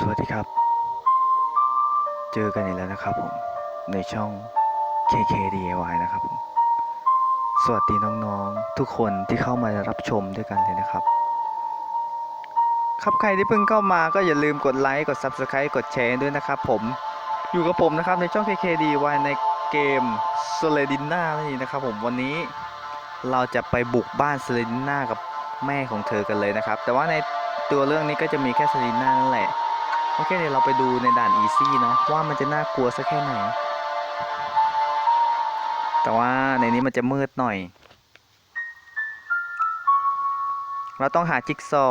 สวัสดีครับ เจอกันอีกแล้วนะครับผมในช่อง KKDIY นะครับผม สวัสดีน้องๆ ทุกคนที่เข้ามารับชมด้วยกันเลยนะครับ ครับใครที่เพิ่งเข้ามาก็อย่าลืมกดไลค์ กด Subscribe กดแชร์ด้วยนะครับผม อยู่กับผมนะครับในช่อง KKDIY ในเกม s o l e d i n a นั่นเองนะครับผมวันนี้เราจะไปบุกบ้าน s o l e d i n a กับแม่ของเธอกันเลยนะครับ แต่ว่าในตัวเรื่องนี้ก็จะมีแค่ s o l e d i n a นั่นแหละ โอเคเดี๋ยวเราไปดูในด่าน Easy เนาะว่ามันจะน่ากลัวสักแค่ไหน แต่ว่าในนี้มันจะมืดหน่อย เราต้องหาจิ๊กซอ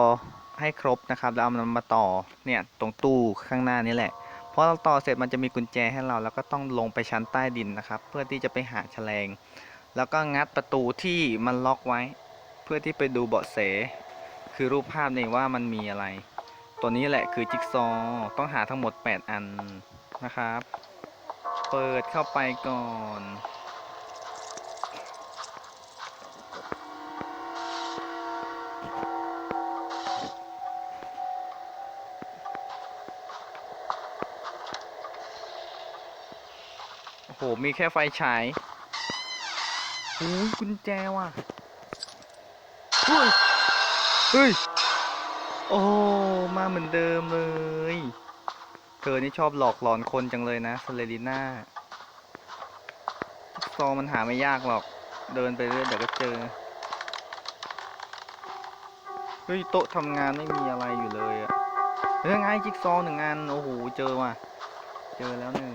ให้ครบนะครับ แล้วเอามันมาต่อเนี่ยตรงตู้ข้างหน้านี่แหละพอเราต่อเสร็จมันจะมีกุญแจให้เราแล้วก็ต้องลงไปชั้นใต้ดินนะครับ เพื่อที่จะไปหาแฉลง แล้วก็งัดประตูที่มันล็อกไว้ เพื่อที่ไปดูเบาะแสคือรูปภาพนี่ว่ามันมีอะไร ตัวนี้แหละคือจิ๊กซอว์ต้องหาทั้งหมด 8 อันนะครับ เปิดเข้าไปก่อน โอ้โห มีแค่ไฟฉายโอ้กุญแจว่ะ เฮ้ย เฮ้ย โอ้มาเหมือนเดิมเลย เธอนี่ชอบหลอกหลอนคนจังเลยนะเซเลริน่าซองมันหาไม่ยากหรอก เดินไปเรื่อยเดี๋ยวก็เจอ เฮ้ย โต๊ะทำงานไม่มีอะไรอยู่เลยอะเรื่องไงจิ๊กซอว์หนึ่งอันโอ้โหเจอว่ะ เจอแล้วหนึ่ง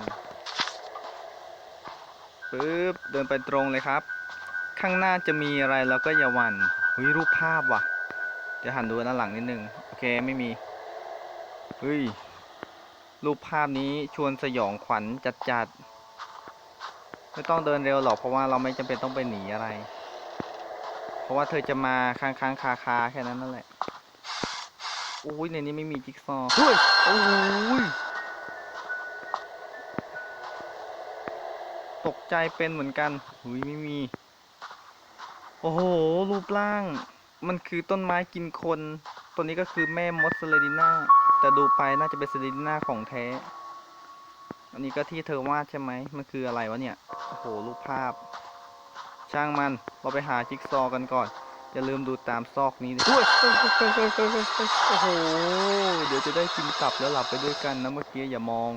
ปึ๊บเดินไปตรงเลยครับ ข้างหน้าจะมีอะไรเราก็อย่าหวั่นเฮ้ยรูปภาพว่ะ เดี๋ยวหันดูด้านหลังนิดนึง เคไม่มี เฮ้ย รูปภาพนี้ชวนสยองขวัญจัดๆ ไม่ต้องเดินเร็วหรอกเพราะว่าเราไม่จำเป็นต้องไปหนีอะไร เพราะว่าเธอจะมาค้างค้างคาคาๆแค่นั้นนั่นแหละโอ้ยในนี้ไม่มีจิ๊กซอว์เฮ้ยโอ้ยตกใจเป็นเหมือนกันหุยไม่มี โอ้โห รูปร่าง มันคือต้นไม้กินคน ตัวนี้ก็คือแม่มดเซเลดิน่าแต่ดูไปน่าจะเป็นเซเลดิน่าของแท้ อันนี้ก็ที่เธอวาดใช่ไหมมันคืออะไรวะเนี่ย โอ้โหรูปภาพ ช่างมันเราไปหาจิ๊กซอกันก่อน อย่าลืมดูตามซอกนี้ด้วยโอ้โห เดี๋ยวจะได้กินตับแล้วหลับไปด้วยกันนะเมื่อกี้อย่ามอง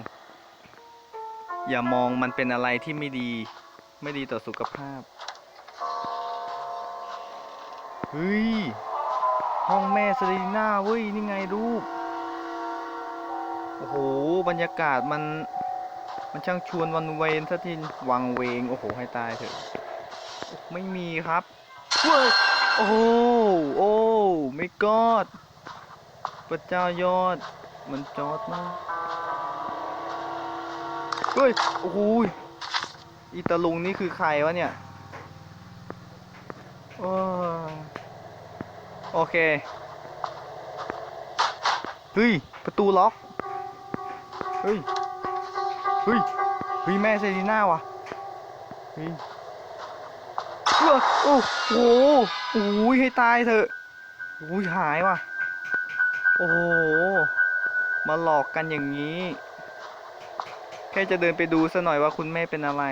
อย่ามองมันเป็นอะไรที่ไม่ดี ไม่ดีต่อสุขภาพ เฮ้ย ห้องแม่เซรีน่าเว้ยนี่ไงรูป โอ้โห บรรยากาศมัน มันช่างชวนวันเวงซะทีวังเวง โอ้โห ให้ตายเถอะ ไม่มีครับเว้ยโอ้โหโอ้ไม่กอดพระเจ้ายอด มันจอดมากเฮ้ย โอ้โหยอีตาลุงนี่คือใครวะเนี่ย โอ้ โอเค เฮ้ย ประตูล็อก เฮ้ย เฮ้ย เฮ้ย แม่เซรีน่าวะเฮ้ยเอ้อโอ้โหโอ้ยให้ตายเถอะโอ้ยหายว่ะ โอ้โห มาหลอกกันอย่างนี้ แค่จะเดินไปดูซะหน่อยว่าคุณแม่เป็นอะไร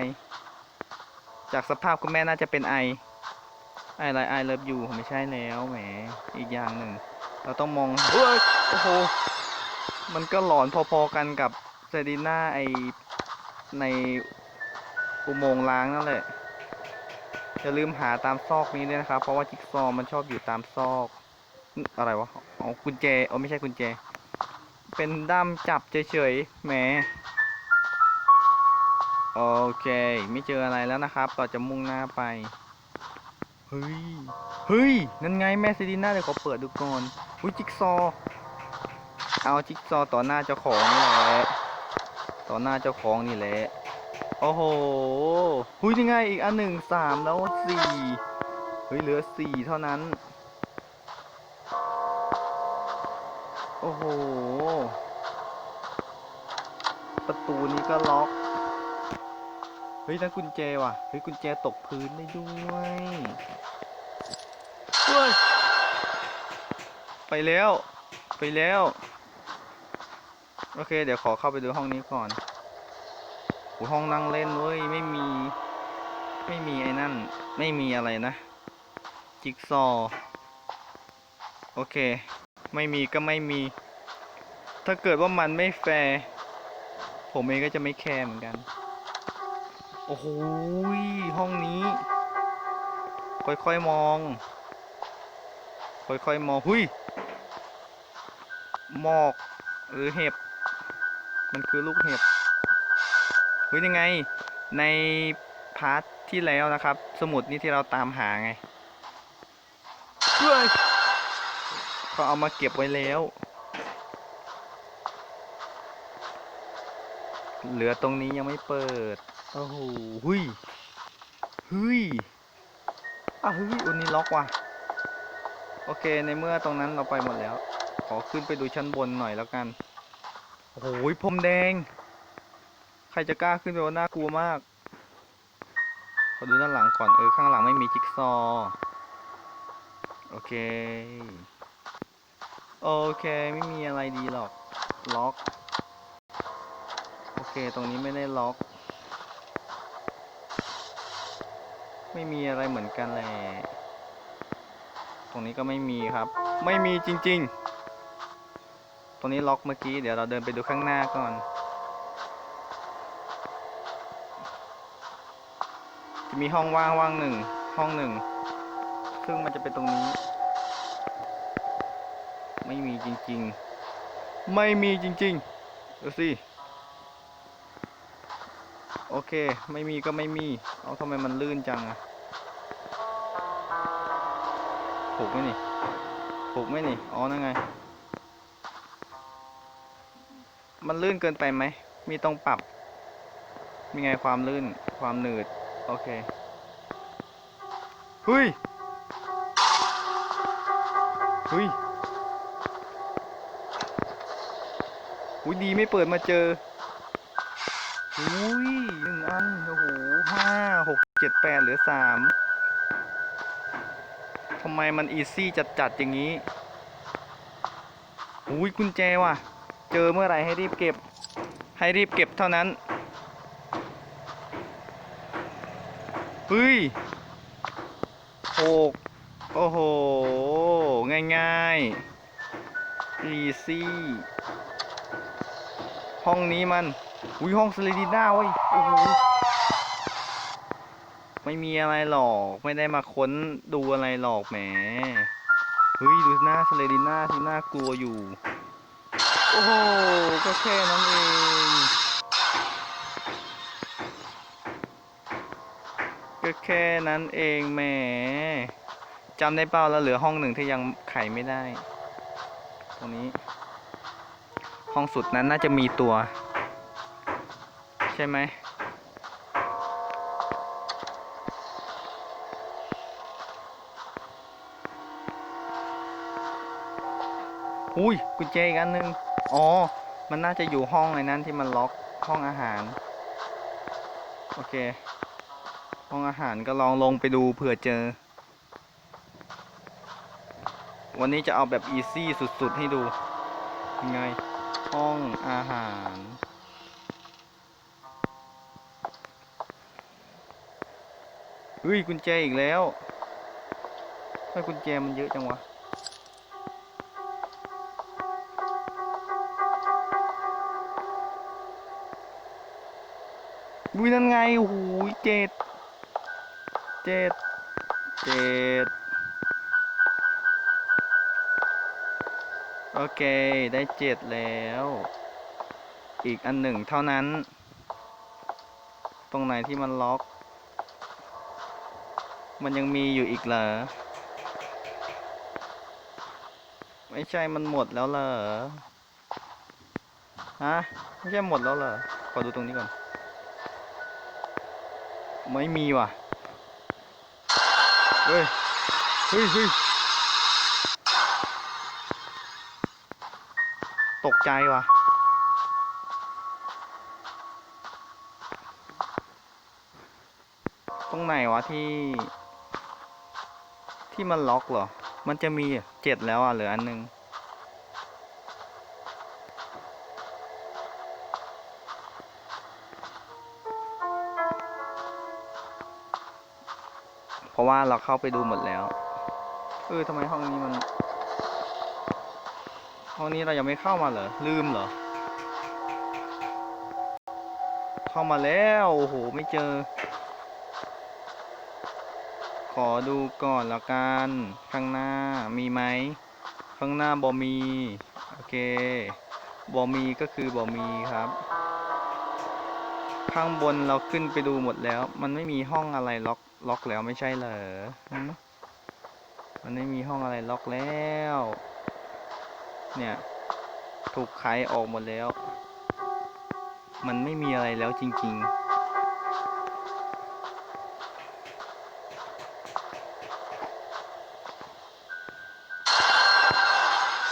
จากสภาพคุณแม่น่าจะเป็นไอ ไออะไรไอเลิฟยูไม่ใช่แล้วแหม อีกอย่างหนึ่ง เราต้องมองเฮ้ยโอ้โห มันก็หลอนพอๆกันกับเซรีน่าไอในอุโมงค์ล้างนั่นแหละ อย่าลืมหาตามซอกนี้ด้วยนะครับ เพราะว่าจิ๊กซอว์มันชอบอยู่ตามซอก อะไรวะ อ๋อกุญแจอ๋อไม่ใช่กุญแจ เป็นด้ามจับเฉยๆแหมโอเค ไม่เจออะไรแล้วนะครับเราจะมุ่งหน้าไป เฮ้ย เฮ้ย นั่นไงแม่ซีดีน่าเดี๋ยวขอเปิดดูก่อนอุ้ยจิ๊กซอ เอาจิ๊กซอต่อหน้าเจ้าของนี่แหละ ต่อหน้าเจ้าของนี่แหละ โอ้โหหุ้ยยังไงอีกอันหนึ่งสามแล้วสี่เฮ้ยเหลือสี่เท่านั้น โอ้โห ประตูนี้ก็ล็อก ฮ้ยนั่นกุญแจว่ะ เฮ้ยกุญแจตกพื้นได้ด้วยเฮ้ยไปแล้ว ไปแล้ว โอเค เดี๋ยวขอเข้าไปดูห้องนี้ก่อนโอ้ห้องนั่งเล่นเว้ย ไม่มี ไม่มีไอ้นั่น ไม่มีอะไรนะ จิ๊กซอ โอเค ไม่มีก็ไม่มี ถ้าเกิดว่ามันไม่แฟร์ ผมเองก็จะไม่แคร์เหมือนกัน อ้โหห้องนี้ ค่อยๆมอง ค่อยๆมองหุยหมอกหรือเห็บ มันคือลูกเห็บเฮ้ยยังไง ในพาร์ทที่แล้วนะครับ สมุดนี้ที่เราตามหาไงเฮ้ยเขาเอามาเก็บไว้แล้ว เหลือตรงนี้ยังไม่เปิด โอ้โหหุยหุยอ้าวเฮ้ยอันนี้ล็อกว่ะ โอเค ในเมื่อตรงนั้นเราไปหมดแล้ว ขอขึ้นไปดูชั้นบนหน่อยแล้วกัน โอ้โหพรมแดง ใครจะกล้าขึ้นไปว่าน่ากลัวมาก ขอดูด้านหลังก่อน เออ ข้างหลังไม่มีจิ๊กซอว์โอเค โอเค ไม่มีอะไรดีหรอก ล็อก โอเค ตรงนี้ไม่ได้ล็อก ไม่มีอะไรเหมือนกันแหละ ตรงนี้ก็ไม่มีครับ ไม่มีจริง ๆ ตรงนี้ล็อกเมื่อกี้ เดี๋ยวเราเดินไปดูข้างหน้าก่อน จะมีห้องว่างว่างหนึ่ง ห้องหนึ่ง ซึ่งมันจะเป็นตรงนี้ ไม่มีจริง ๆ ไม่มีจริงๆดูสิ เค ไม่มีก็ไม่มี เอาทำไมมันลื่นจังอะถูกไหมนี่ถูกไหมนี่ อ๋อ นั่นไง มันลื่นเกินไปไหม มีต้องปรับ มีไงความลื่น ความหนืด โอเค เฮ้ย เฮ้ยอุ้ยดีไม่เปิดมาเจออุ้ย เจ็ดแปดเหลือสามทำไมมันอีซี่จัดๆอย่างนี้อุ้ยกุญแจว่ะ เจอเมื่อไหร่ให้รีบเก็บ ให้รีบเก็บเท่านั้นเฮ้ยหกโอ้โห ง่ายๆอีซี่ห้องนี้มัน อุ้ยห้องสเลดีน่าเว้ย โอ้โห ไม่มีอะไรหรอก ไม่ได้มาค้นดูอะไรหรอกแหม เฮ้ยดูหน้าสเลดีน่าที่น่ากลัวอยู่ โอ้โห ก็แค่นั้นเองก็แค่นั้นเองแหมจำได้เปล่าแล้วเหลือห้องหนึ่งที่ยังไขไม่ได้ ตรงนี้ ห้องสุดนั้นน่าจะมีตัว ใช่ไหม อุ้ยกุญแจอีกอันหนึ่งอ๋อ มันน่าจะอยู่ห้องไอ้นั้นที่มันล็อกห้องอาหาร โอเค ห้องอาหารก็ลองลงไปดูเผื่อเจอ วันนี้จะเอาแบบอีซี่สุดๆให้ดูยังไง ห้องอาหารเฮ้ยกุญแจอีกแล้วทำไมกุญแจมันเยอะจังวะ อุ้ยนั่นไงโอ้โหเจ็ดเจ็ดเจ็ดโอเค ได้เจ็ดแล้ว อีกอันหนึ่งเท่านั้น ตรงไหนที่มันล็อก มันยังมีอยู่อีกเหรอ ไม่ใช่มันหมดแล้วเหรอ ฮะ ไม่ใช่หมดแล้วเหรอ ขอดูตรงนี้ก่อน ไม่มีว่ะ เฮ้ย เฮ้ยเฮ้ยตกใจว่ะ ตรงไหนวะที่ ที่มันล็อกเหรอ มันจะมีเจ็ดแล้วอะเหลืออันหนึงาะว่าเราเข้าไปดูหมดแล้ว เออทำไมห้องนี้มัน ห้องนี้เรายังไม่เข้ามาเหรอ ลืมเหรอ เข้ามาแล้ว โอ้โห ไม่เจอ ขอดูก่อนล้วกัน ข้างหน้ามีไหม ข้างหน้าบอมี โอเค บอมีก็คือบอมีครับข้างบนเราขึ้นไปดูหมดแล้ว มันไม่มีห้องอะไรล็อก ล็อกแล้วไม่ใช่เหรอมมันไม่มีห้องอะไรล็อกแล้ว เนี่ย ถูกไขออกหมดแล้ว มันไม่มีอะไรแล้วจริง ๆ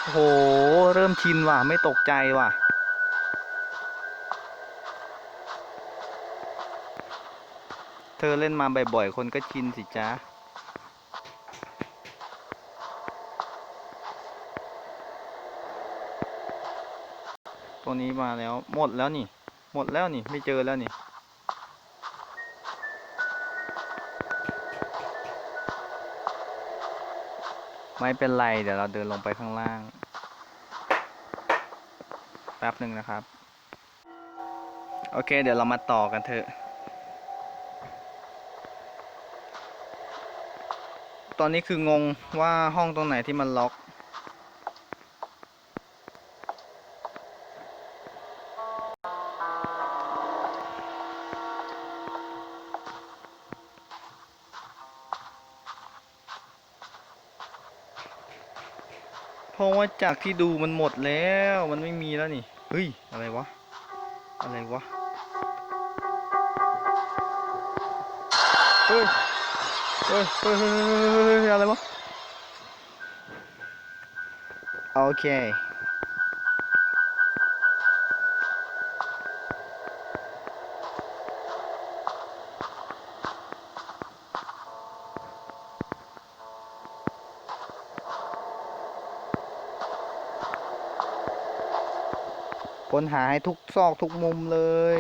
โอ้โหเริ่มชินว่ะ ไม่ตกใจว่ะ เธอเล่นมาบ่อยๆ คนก็ชินสิจ๊ะตัวนี้มาแล้วหมดแล้วนี่ หมดแล้วนี่ ไม่เจอแล้วนี่ ไม่เป็นไร เดี๋ยวเราเดินลงไปข้างล่าง แป๊บหนึ่งนะครับ โอเค เดี๋ยวเรามาต่อกันเถอะ ตอนนี้คืองงว่าห้องตรงไหนที่มันล็อก เพราะว่าจากที่ดูมันหมดแล้วมันไม่มีแล้วนี่ เฮ้ย อะไรวะ อะไรวะ เฮ้ย เฮ้ยเฮ้ยเฮ้ยอะไรวะโอเคค้นหาให้ทุกซอกทุกมุมเลย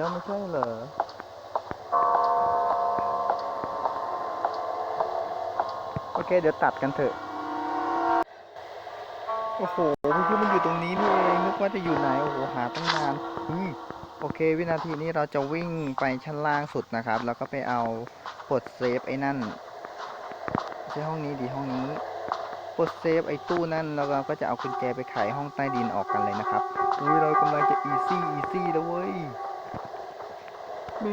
แล้วไม่ใช่เหรอโอเค เดี๋ยวตัดกันเถอะ โอ้โหคือมันอยู่ตรงนี้นี่เองนึกว่าจะอยู่ไหน โอ้โห หาตั้งนานอืมโอเค วินาทีนี้เราจะวิ่งไปชั้นล่างสุดนะครับ แล้วก็ไปเอากดเซฟไอ้นั่นใช่ห้องนี้ดีห้องนี้กดเซฟไอ้ตู้นั่นแล้วเราก็จะเอากุญแจไปไขห้องใต้ดินออกกันเลยนะครับอุ้ยเรากำลังจะอีซี่อีซี่แล้วเว้ย ไม่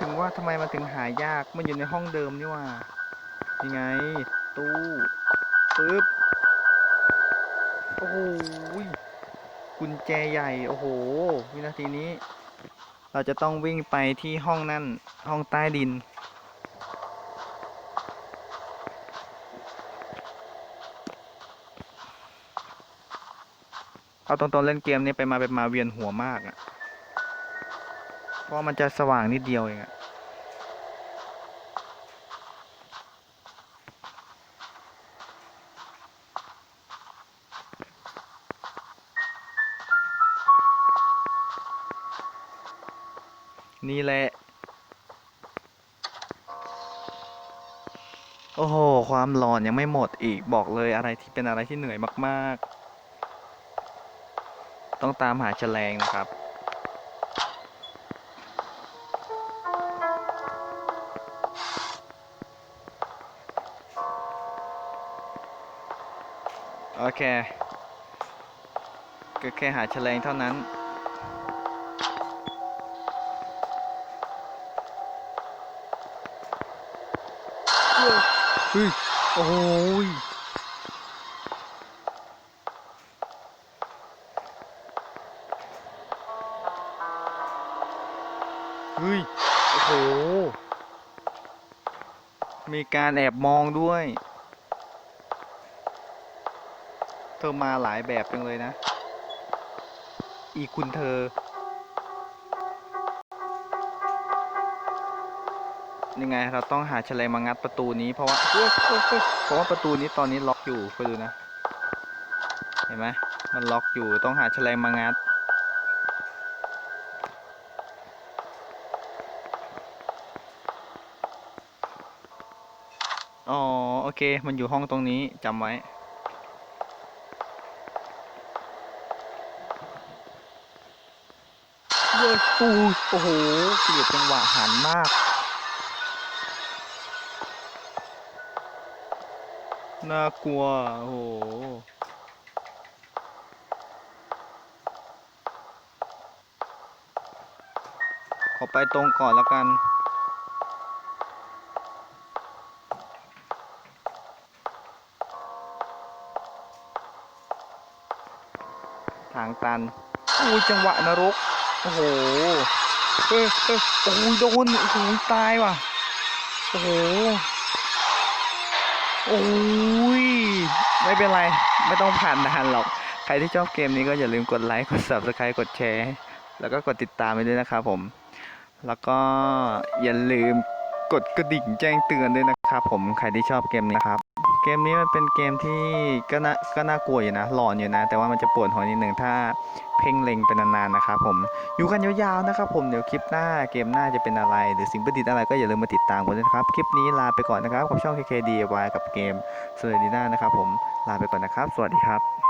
ถึงว่าทำไมมันถึงหายาก มันอยู่ในห้องเดิมนี่ว่า ยังไง ตู้ปึ๊บ โอ้โหกุญแจใหญ่ โอ้โห วินาทีนี้ เราจะต้องวิ่งไปที่ห้องนั่น ห้องใต้ดิน เอาตรงๆเล่นเกมนี้ไปมาไปมาเวียนหัวมากอะ่ะ เพราะมันจะสว่างนิดเดียวเองอะนี่แหละ โอ้โห ความหลอนยังไม่หมดอีก บอกเลยอะไรที่เป็นอะไรที่เหนื่อยมาก ๆ ต้องตามหาแฉลงนะครับ โอเค ก็แค่หาแฉลงเท่านั้น เฮ้ย โอ้ยเฮ้ย โอ้โห มีการแอบมองด้วย เธอมาหลายแบบจังเลยนะ อีคุณเธอ ยังไงเราต้องหาแฉลงมางัดประตูนี้เพราะว่าเพราะว่าประตูนี้ตอนนี้ล็อกอยู่ไปดูนะ เห็นไหมมันล็อกอยู่ต้องหาแฉลงมางัดอ๋อโอเค มันอยู่ห้องตรงนี้จำไว้ เย้ปูโอ้โหเกลียดจังหวะหันมาก น่ากลัว โอ้โหขอไปตรงก่อนแล้วกันทางตันอู้จังหวะนรก อ้โหเฮ้ยเฮ้ยโอ้ยโดนโอ้โหตายว่ะ โอ้โห โอ้ย ไม่เป็นไร ไม่ต้องผ่านนานหรอก ใครที่ชอบเกมนี้ก็อย่าลืมกดไลค์ กด subscribe กดแชร์ แล้วก็กดติดตามไปด้วยนะครับผม แล้วก็อย่าลืมกดกระดิ่งแจ้งเตือนด้วยนะครับผม ใครที่ชอบเกมนี้ครับ เกมนี้มันเป็นเกมที่ก็น่าก็น่ากลัวอยู่นะ หลอนอยู่นะ แต่ว่ามันจะปวดหัวนิดหนึ่งถ้าเพ่งเล็งเป็นนานๆนะครับผม อยู่กันยาวๆนะครับผม เดี๋ยวคลิปหน้าเกมหน้าจะเป็นอะไร หรือสิ่งประดิษฐ์อะไรก็อย่าลืมมาติดตามกันนะครับ คลิปนี้ลาไปก่อนนะครับ กับช่อง KKDY กับเกม s o l i d i n a นะครับผม ลาไปก่อนนะครับ สวัสดีครับ